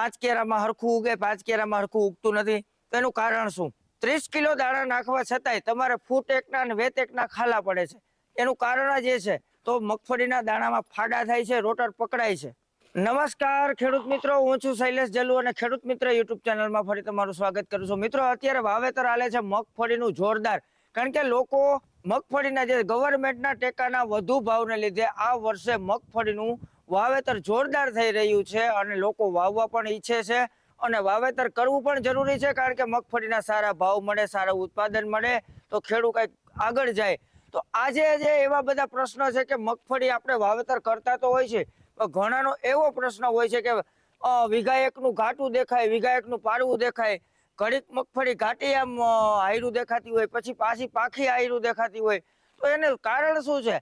પાંચ કેરામાં હરખું ઉગે, પાંચ કેરામાં હરખું ઉગતું નથી. એનું કારણ શું? ત્રીસ કિલો દાણા નાખવા છતાંય તમારે ફૂટ એકના અને વેત એકના ખાલા પડે છે. એનું કારણ જ એ છે, તો મગફળીના દાણામાં ફાડા થાય છે, રોટર પકડાય છે. નમસ્કાર, ખેડૂત મિત્રો. હું છું શૈલેષ જલુ અને ખેડૂત મિત્ર યુટ્યુબ ચેનલમાં ફરી તમારું સ્વાગત કરું છું. મિત્રો, અત્યારે વાવેતર હાલે છે મગફળીનું જોરદાર. કારણ કે લોકો મગફળીના જે ગવર્મેન્ટના ટેકાના વધુ ભાવને લીધે આ વર્ષે મગફળીનું વાવેતર જોરદાર થઈ રહ્યું છે અને લોકો વાવવા પણ ઈચ્છે છે અને વાવેતર કરવું પણ જરૂરી છે કારણ કે મગફળીના સારા ભાવ મળે, સારું ઉત્પાદન મળે, તો ખેડૂત કંઈક આગળ જાય. તો આજે જે એવા બધા પ્રશ્નો છે કે મગફળી આપણે વાવેતર કરતા તો હોય છે, પણ ઘણાનો એવો પ્રશ્ન હોય છે કે વીઘા ઘાટું દેખાય વીઘા એકનું પાડવું દેખાય, ઘડીક મગફળી ઘાટી આમ આયરું દેખાતી હોય, પછી પાછી પાખી આયરું દેખાતી હોય, તો એને કારણ શું છે?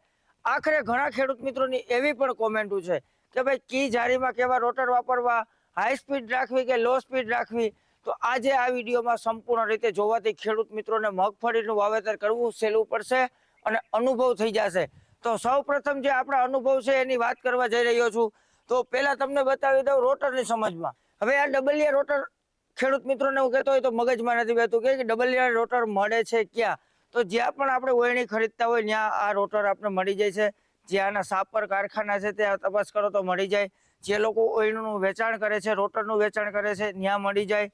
આખરે ઘણા ખેડૂત મિત્રોની એવી પણ કોમેન્ટો છે કે ભાઈ, કી જારીમાં કેવા રોટર વાપરવા હાઈ સ્પીડ રાખવી કે લો સ્પીડ રાખવી? તો આજે આ વિડીયોમાં સંપૂર્ણ રીતે જોવાથી ખેડૂત મિત્રોને મગફળીનું વાવેતર કરવું સહેલું પડશે અને અનુભવ થઈ જશે. તો સૌ જે આપણા અનુભવ છે એની વાત કરવા જઈ રહ્યો છું. તો પહેલા તમને બતાવી દઉં રોટરની સમજમાં. હવે આ ડબલિયા રોટર ખેડૂત મિત્રોને હું કહેતો હોય તો મગજમાં નથી બેતું કે ડબલિયા રોટર મળે છે ક્યાં? તો જ્યાં પણ આપણે ઓયણી ખરીદતા હોય, ત્યાં આ રોટર આપણે મળી જાય છે. જ્યાં આના સાપર કારખાના છે, ત્યાં તપાસ કરો તો મળી જાય. જે લોકો ઓયણનું વેચાણ કરે છે, રોટરનું વેચાણ કરે છે, ત્યાં મળી જાય.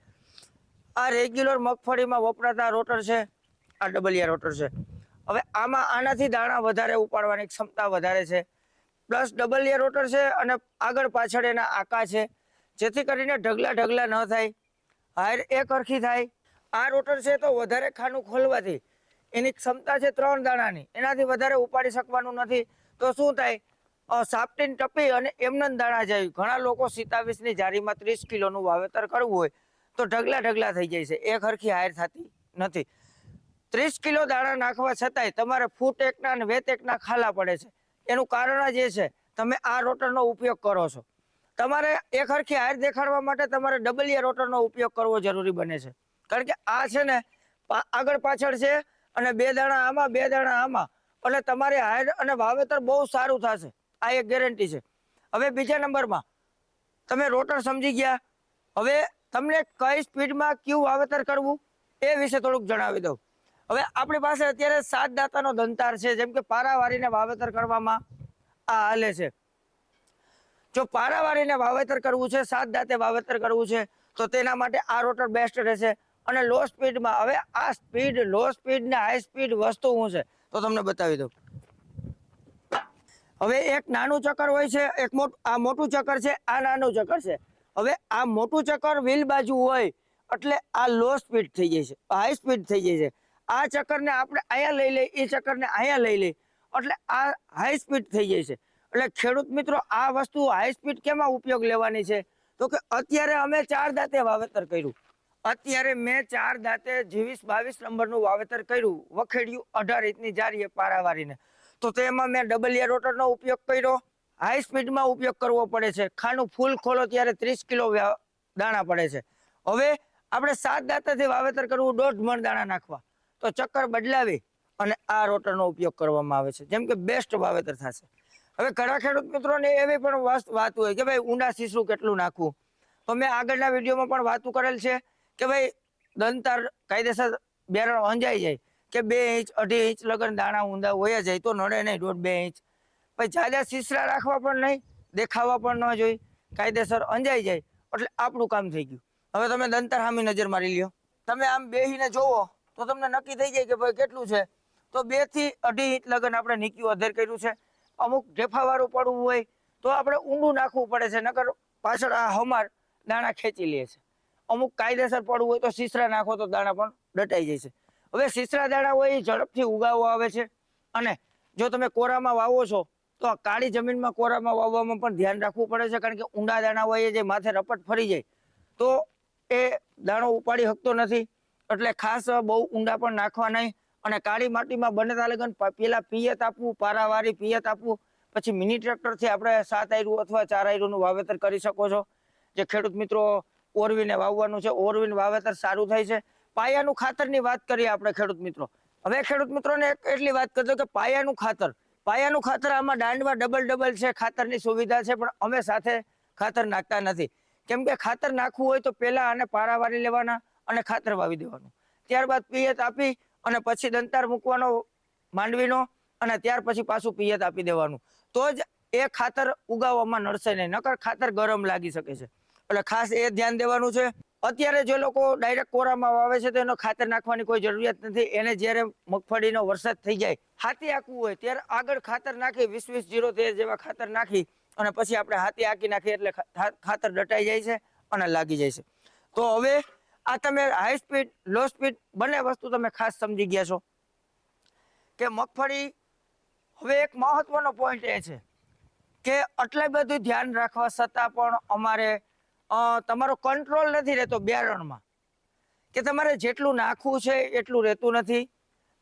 આ રેગ્યુલર મગફળીમાં વપરાતા રોટર છે, આ ડબલિયા રોટર છે. હવે આમાં આનાથી દાણા વધારે ઉપાડવાની ક્ષમતા વધારે છે. પ્લસ ડબલિયા રોટર છે અને આગળ પાછળ એના આકા છે. જેથી કરીને ઢગલા ઢગલા ન થાય. હાયર એક અરખી થાય. આ રોટર છે તો વધારે ખાનું ખોલવાથી એની ક્ષમતા છે ત્રણ દાણાની. એનાથી વધારે ઉપાડી શકવાનું નથી. તો શું થાય? સાપટીન ટપી અને એમને દાણા જાય. ઘણા લોકો સિતાવીસની જારીમાં ત્રીસ કિલોનું વાવેતર કરવું હોય તો ઢગલા ઢગલા થઈ જાય છે. એક હરખી હાયર થતી નથી. ત્રીસ કિલો દાણા નાખવા છતાંય તમારે ફૂટ એકના અને વેત ખાલા પડે છે. એનું કારણ જ એ છે, તમે આ રોટરનો ઉપયોગ કરો છો. તમારે એક હરખી હાયર દેખાડવા માટે તમારે ડબલિયા રોટરનો ઉપયોગ કરવો જરૂરી બને છે. કારણ કે આ છે ને આગળ પાછળ છે અને બે દાણા આમાં, બે દાણા આમાં. એટલે તમારે હાર અને વાવેતર બહુ સારું થશે. આ એક ગેરંટી છે. હવે બીજા નંબરમાં, તમે રોટર સમજી ગયા. હવે તમને કઈ સ્પીડમાં કયું વાવેતર કરવું, એ વિશે થોડુંક જણાવી દઉં. હવે આપણી પાસે અત્યારે સાત દાતાનો દંતાર છે, જેમ કે પારાવારીને વાવેતર કરવામાં આ હાલે છે. જો પારાવારીને વાવેતર કરવું છે, સાત દાંતે વાવેતર કરવું છે, તો તેના માટે આ રોટર બેસ્ટ રહેશે. અને લો સ્પીડમાં હવે આ સ્પીડ લો સ્પીડ ને હાઈ સ્પીડ વસ્તુ શું છે? તો તમને બતાવી દઉં. હવે એક નાનું ચક્કર હોય છે, એક મોટું, આ મોટું ચક્કર છે, આ નાનું ચક્કર છે. હવે આ મોટું ચક્કર વ્હીલ બાજુ હોય, એટલે આ લો સ્પીડ થઈ જાય છે હાઈ સ્પીડ થઈ જાય છે. આ ચક્કરને આપણે અહીંયા લઈ લઈએ એ ચક્કરને અહીંયા લઈ લઈએ, એટલે આ હાઈ સ્પીડ થઈ જાય છે. એટલે ખેડૂત મિત્રો, આ વસ્તુ હાઈ સ્પીડ કેમાં ઉપયોગ લેવાની છે? તો કે અત્યારે અમે ચાર દાંતે વાવેતર કર્યું. અત્યારે મેં ચાર દાંતે જીવીસ બાવીસ નંબરનું વાવેતર કર્યું, વખેડ્યું અઢાર ઇંચની જારીએ પારાવારીને. તો તેમાં મેં ડબલિયા રોટરનો ઉપયોગ કર્યો. હાઈ સ્પીડમાં ઉપયોગ કરવો પડે છે. ખાનું ફૂલ ખોલો ત્યારે ત્રીસ કિલો દાણા પડે છે. હવે આપણે સાત દાંતેથી વાવેતર કરવું, દોઢ મણ દાણા નાખવા. તો ચક્કર બદલાવી અને આ રોટરનો ઉપયોગ કરવામાં આવે છે. જેમ કે બેસ્ટ વાવેતર થશે. હવે ઘણા ખેડૂત મિત્રોને એવી પણ વાત હોય કે ભાઈ ઊંડા શીસરું કેટલું નાખવું? તો મેં આગળના વિડીયોમાં પણ વાતું કરેલ છે. કે ભાઈ દંતાર કાયદેસર બેરણ અંજાઈ જાય. કે બે ઇંચ, અઢી ઇંચ લગન દાણા ઊંડા હોય જાય તો નડે નહીં દોઢ બે ઇંચ. પછી જાજા શીસરા રાખવા પણ નહીં, દેખાવા પણ ન જોઈ, કાયદેસર અંજાઈ જાય. એટલે આપણું કામ થઈ ગયું. હવે તમે દંતર સામી નજર મારી લ્યો. તમે આમ બેહીને જોવો, તો તમને નક્કી થઈ જાય કે ભાઈ કેટલું છે. તો બેથી અઢી ઇંચ લગન આપણે નીક્યું અધેર કર્યું છે. અમુક ઢેફાવાળું પડવું હોય, તો આપણે ઊંડું નાખવું પડે છે, નકર પાછળ આ હમાર દાણા ખેંચી લે છે. અમુક કાયદેસર પડવું હોય તો સીસરા નાખો તો દાણા પણ દટાઈ જાય છે. હવે સીસરા દાણા હોય એ ઝડપથી ઉગાવવા આવે છે અને જો તમે કોરામાં વાવો છો, તો કાળી જમીનમાં કોરામાં વાવવામાં પણ ધ્યાન રાખવું પડે છે, કારણ કે ઊંડા દાણા હોય જે માથે રપટ ફરી જાય, તો એ દાણો ઉપાડી શકતો નથી. એટલે ખાસ બહુ ઊંડા પણ નાખવા નહીં અને કાળી માટીમાં બને ત્યાં લગન પેલા પિયત આપવું, પારાવારી પિયત આપવું, પછી મિની ટ્રેક્ટરથી આપણે સાત આયરું અથવા ચાર આયરુંનું વાવેતર કરી શકો છો. જે ખેડૂત મિત્રો ઓરવીને વાવવાનું છે, ઓરવીને વાવેતર સારું થાય છે. પાયાનું ખાતરની વાત કરીએ આપણે ખેડૂત મિત્રો. હવે ખેડૂત મિત્રોને એટલી વાત કરજો કે પાયાનું ખાતર પાયાનું ખાતર આમાં દાંડમાં ડબલ ડબલ છે, ખાતરની સુવિધા છે, પણ અમે સાથે ખાતર નાખતા નથી. કેમ કે ખાતર નાખવું હોય તો પહેલાં આને પારા વારી લેવાના અને ખાતર વાવી દેવાનું. ત્યારબાદ પિયત આપી અને પછી દંતાર મૂકવાનો માંડવીનો અને ત્યાર પછી પાછું પિયત આપી દેવાનું. તો જ એ ખાતર ઉગાવવામાં નડશે નહીં, નકર ખાતર ગરમ લાગી શકે છે. એટલે ખાસ એ ધ્યાન દેવાનું છે. અત્યારે જે લોકો ડાયરેક્ટ કોરામાં વાવે છે તો એનો ખાતર નાખવાની કોઈ જરૂરિયાત નથી. એને જ્યારે મગફળીનો વરસાદ થઈ જાય, હાથી આંકવું હોય, ત્યારે આગળ ખાતર નાખી, વીસ વીસ જીરો તેર જેવા ખાતર નાખી અને પછી આપણે હાથી આંકી નાખીએ એટલે ખાતર દટાઈ જાય છે અને લાગી જાય છે. તો હવે આ તમે હાઈ સ્પીડ લો સ્પીડ બંને વસ્તુ તમે ખાસ સમજી ગયા છો. કે મગફળી હવે એક મહત્વનો પોઈન્ટ એ છે કે આટલું બધું ધ્યાન રાખવા છતાં પણ અમારે તમારો કંટ્રોલ નથી રહેતો બિયારણમાં કે તમારે જેટલું નાખવું છે એટલું રહેતું નથી.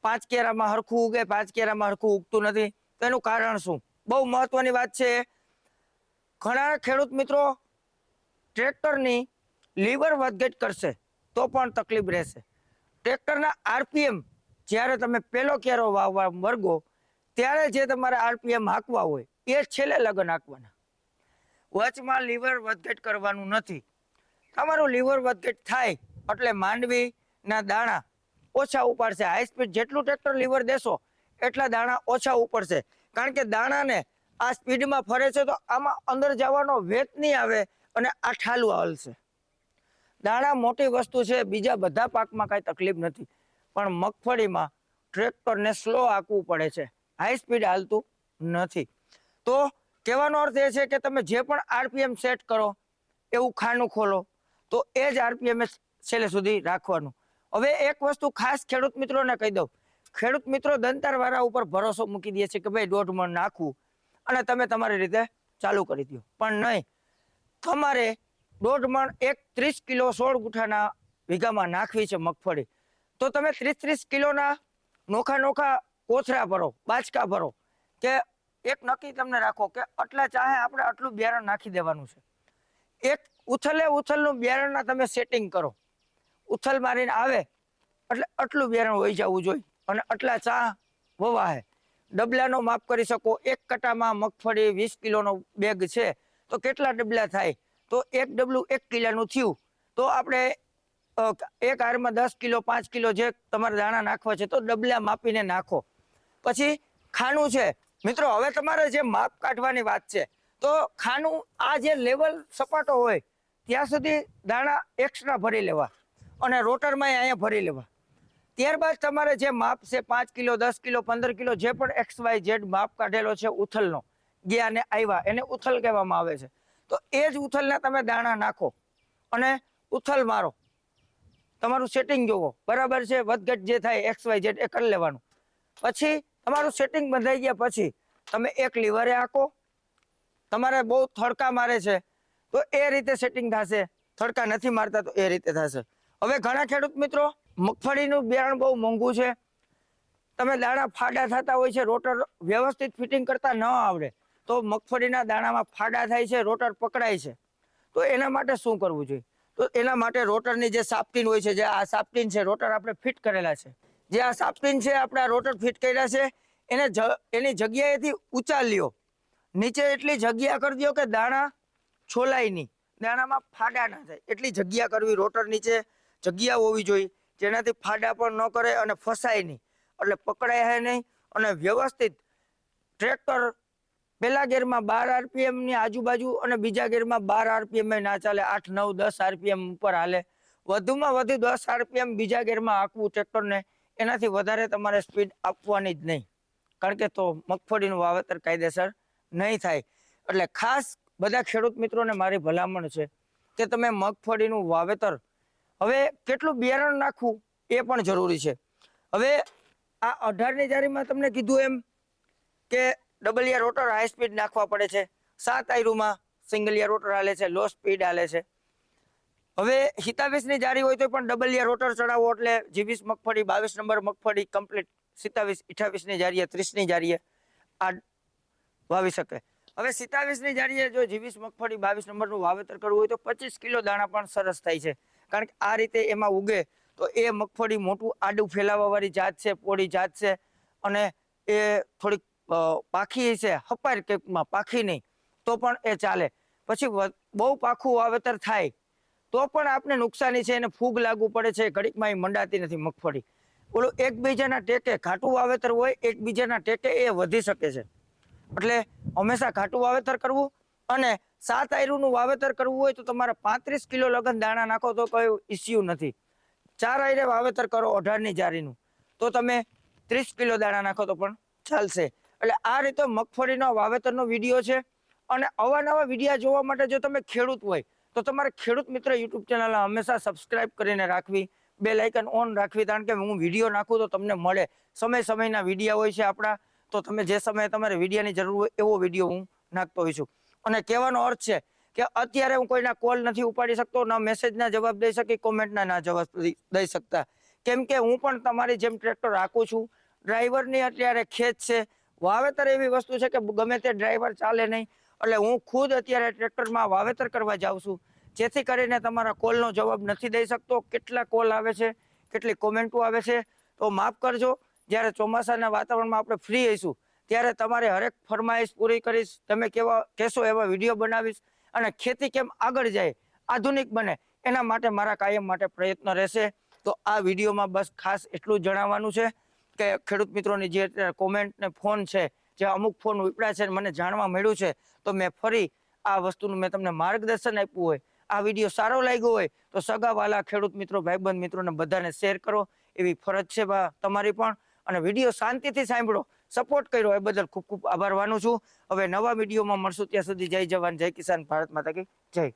પાંચ કેરામાં હરખું ઉગે, પાંચ કેરામાં હરખું ઉગતું નથી. તો એનું કારણ શું? બહુ મહત્વની વાત છે. ઘણા ખેડૂત મિત્રો ટ્રેક્ટરની લીવર વધઘટ કરશે તો પણ તકલીફ રહેશે. ટ્રેક્ટરના આરપીએમ જ્યારે તમે પહેલો કેરો વાવવા વર્ગો, ત્યારે જે તમારે આરપીએમ હાંકવા હોય, એ છેલ્લે લગ્ન હાંકવાના. વચમાં લીવર વધઘટ કરવાનું નથી. તમારું લીવર વધઘટ થાય એટલે માંડવીના દાણા ઓછા ઉપાડશે. હાઈ સ્પીડ જેટલું ટ્રેક્ટર લીવર દેશો, એટલા દાણા ઓછા ઉપડશે. કારણ કે દાણાને આ સ્પીડમાં ફરે છે તો આમાં અંદર જવાનો વેત નહીં આવે અને આ ઠાલું હલશે. દાણા મોટી વસ્તુ છે, બીજા બધા પાકમાં કાંઈ તકલીફ નથી. પણ મગફળીમાં ટ્રેક્ટરને સ્લો આંકવું પડે છે. હાઈ સ્પીડ હાલતું નથી. તો કહેવાનો અર્થ એ છે કે તમે જે પણ આરપીએમ સેટ કરો, એવું ખાનું ખોલો, તો એ જ આરપીએમ છેલ્લે સુધી રાખવાનું. હવે એક વસ્તુ ખાસ ખેડૂત મિત્રોને કહી દઉં. ખેડૂત મિત્રો દંતારવાળા ઉપર ભરોસો મૂકી દે છે કે ભાઈ દોઢ મણ નાખવું અને તમે તમારી રીતે ચાલુ કરી દો. પણ નહીં, તમારે દોઢ મણ એક ત્રીસ કિલો સોળ ગુઠાના વીઘામાં નાખવી છે મગફળી. તો તમે ત્રીસ ત્રીસ કિલોના નોખા નોખા કોથરા ભરો બાચકા ભરો કે એક નક્કી તમને રાખો કે આટલા ચાહે આપણે આટલું બિયારણ નાખી દેવાનું છે. એક ઉથલે ઉથલનું બિયારણના તમે સેટિંગ કરો. ઉથલ મારીને આવે એટલે આટલું બિયારણ હોઈ જવું જોઈએ અને આટલા ચા વવાહે. ડબલાનો માપ કરી શકો, એક કટામાં મગફળી વીસ કિલોનો બેગ છે, તો કેટલા ડબલા થાય? તો એક ડબલું એક કિલોનું થયું, તો આપણે એક હારમાં દસ કિલો, પાંચ કિલો જે તમારે દાણા નાખવા છે તો ડબલા માપીને નાખો. પછી ખાનું છે મિત્રો, હવે તમારે જે માપ કાઢવાની વાત છે, તો ખાનું આ જે લેવલ સપાટો હોય, ત્યાં સુધી દાણા એક્સ્ટ્રા ભરી લેવા અને રોટરમાં અહીંયા ભરી લેવા. ત્યારબાદ તમારે જે માપ છે, પાંચ કિલો, દસ કિલો, પંદર કિલો, જે પણ એક્સ વાય ઝેડ માપ કાઢેલો છે, ઉથલનો ગયા ને આવ્યા, એને ઉથલ કહેવામાં આવે છે. તો એ જ ઉથલના તમે દાણા નાખો અને ઉથલ મારો. તમારું સેટિંગ જોવો. બરાબર છે? વધઘટ જે થાય એક્સ વાય ઝેડ એ કરી લેવાનું. પછી તમારું સેટિંગ બંધાઈ ગયા પછી તમે એક લીવરે આંકો તમારે બહુ થડકા મારે છે, તો એ રીતે સેટિંગ થશે. થડકા નથી મારતા તો એ રીતે થશે. હવે ઘણા ખેડૂત મિત્રો, મગફળીનું બિયારણ બહુ મોંઘું છે. તમે દાણા ફાડા થતા હોય છે, રોટર વ્યવસ્થિત ફિટિંગ કરતા ન આવડે, તો મગફળીના દાણામાં ફાડા થાય છે, રોટર પકડાય છે. તો એના માટે શું કરવું જોઈએ? તો એના માટે રોટરની જે સાપટીન હોય છે, જે આ સાપટીન છે, રોટર આપણે ફિટ કરેલા છે. જે આ સાપટીન છે, આપણે રોટર ફિટ કર્યા છે, એને એની જગ્યાએથી ઉચાલ્યો લ્યો. નીચે એટલી જગ્યા કરી દો કે દાણા છોલાય નહીં. દાણામાં ફાડા ના થાય એટલી જગ્યા કરવી રોટર નીચે જગ્યા હોવી જોઈએ. જેનાથી ફાડા પણ ન કરે અને ફસાય નહીં. એટલે પકડાય નહીં અને વ્યવસ્થિત ટ્રેક્ટર પહેલા ગેરમાં બાર આરપીએમની આજુબાજુ અને બીજા ગેરમાં બાર આરપીએમ ના ચાલે. આઠ, નવ, દસ આરપીએમ ઉપર હાલે. વધુમાં વધુ દસ આરપીએમ બીજા ગેરમાં આખવું ટ્રેક્ટરને એનાથી વધારે તમારે સ્પીડ આપવાની જ નહીં. કારણ કે તો મગફળીનું વાવેતર કાયદેસર નહીં થાય. એટલે ખાસ બધા ખેડૂત મિત્રોને મારી ભલામણ છે કે તમે મગફળીનું વાવેતર હવે કેટલું બિયારણ નાખવું એ પણ જરૂરી છે. હવે આ અઢારની જારીમાં તમને કીધું એમ કે ડબલ યર રોટર હાઈ સ્પીડ નાખવા પડે છે. સાત આયરુમાં સિંગલ યર રોટર હાલે છે લો સ્પીડ હાલે છે. હવે સીતાવીસની જારી હોય તો પણ ડબલિયા રોટર ચડાવો એટલે જીવીસ મગફળી, બાવીસ નંબર મગફળી કમ્પ્લીટ સિતાવીસ અઠાવીસની જારીએ ત્રીસની જારીએ આ વાવી શકે. હવે સિત્તાવીસની જારીએ જો જીવીસ મગફળી, બાવીસ નંબરનું વાવેતર કરવું હોય તો પચીસ કિલો દાણા પણ સરસ થાય છે. કારણ કે આ રીતે એમાં ઉગે તો એ મગફળી મોટું આડું ફેલાવાવાળી જાત છે, પોળી જાત છે અને એ થોડીક પાખી છે, હપાર કેકમાં પાખી નહીં, તો પણ એ ચાલે. પછી બહુ પાખું વાવેતર થાય તો પણ આપને નુકસાની છે એને ફૂગ લાગુ પડે છે, ઘડીકમાં એ મંડાતી નથી મગફળી. ઓલું એકબીજાના ટેકે ઘાટું વાવેતર હોય, એકબીજાના ટેકે એ વધી શકે છે. એટલે હંમેશા ઘાટું વાવેતર કરવું અને સાત આયરુનું વાવેતર કરવું હોય તો તમારે પાંત્રીસ કિલો લગન દાણા નાખો તો કોઈ ઇસ્યુ નથી. ચાર આયરે વાવેતર કરો અઢારની જારીનું. તો તમે ત્રીસ કિલો દાણા નાખો તો પણ ચાલશે. એટલે આ રીતે મગફળીનો વાવેતરનો વીડિયો છે. અને અવાનવા વિડીયા જોવા માટે જો તમે ખેડૂત હોય તો તમારે ખેડૂત મિત્ર યુટ્યુબ ચેનલ હંમેશા સબસ્ક્રાઇબ કરીને રાખવી, બે લાઇકન ઓન રાખવી, કારણ કે હું વીડિયો નાખું તો તમને મળે. સમય સમયના વિડીયા હોય છે આપણા, તો તમે જે સમયે તમારે વિડીયાની જરૂર હોય એવો વીડિયો હું નાખતો હોઈશ અને કહેવાનો અર્થ છે કે અત્યારે હું કોઈના કોલ નથી ઉપાડી શકતો, ના મેસેજના જવાબ દઈ શકી કોમેન્ટના ના જવાબ દઈ શકતા. કેમ કે હું પણ તમારી જેમ ટ્રેક્ટર રાખું છું. ડ્રાઈવરની અત્યારે ખેત છે. વાવેતર એવી વસ્તુ છે કે ગમે તે ડ્રાઈવર ચાલે નહીં. એટલે હું ખુદ અત્યારે ટ્રેક્ટરમાં વાવેતર કરવા જાઉં છું. જેથી કરીને તમારા કોલનો જવાબ નથી દઈ શકતો. કેટલા કોલ આવે છે, કેટલી કોમેન્ટો આવે છે, તો માફ કરજો. જ્યારે ચોમાસાના વાતાવરણમાં આપણે ફ્રી હઈશું, ત્યારે તમારે હરેક ફરમાઈશ પૂરી કરીશ. તમે કેવા, કહેશો એવા વીડિયો બનાવીશ અને ખેતી કેમ આગળ જાય, આધુનિક બને, એના માટે મારા કાયમ માટે પ્રયત્ન રહેશે. તો આ વિડીયોમાં બસ ખાસ એટલું જણાવવાનું છે કે ખેડૂત મિત્રોની જે કોમેન્ટ ને ફોન છે જે અમુક ફોન ઉપડ્યા છે મને જાણવા મળ્યું છે, તો મેં ફરી આ વસ્તુનું મેં તમને માર્ગદર્શન આપ્યું હોય, આ વીડિયો સારો લાગ્યો હોય, તો સગાવાલા ખેડૂત મિત્રો, ભાઈબંધ મિત્રોને બધાને શેર કરો, એવી ફરજ છે તમારી પણ. અને વીડિયો શાંતિથી સાંભળો સપોર્ટ કર્યો, એ બદલ ખૂબ ખૂબ આભાર માનું છું. હવે નવા વિડીયોમાં મળશું, ત્યાં સુધી જય જવાન, જય કિસાન ભારત માતા કી જય.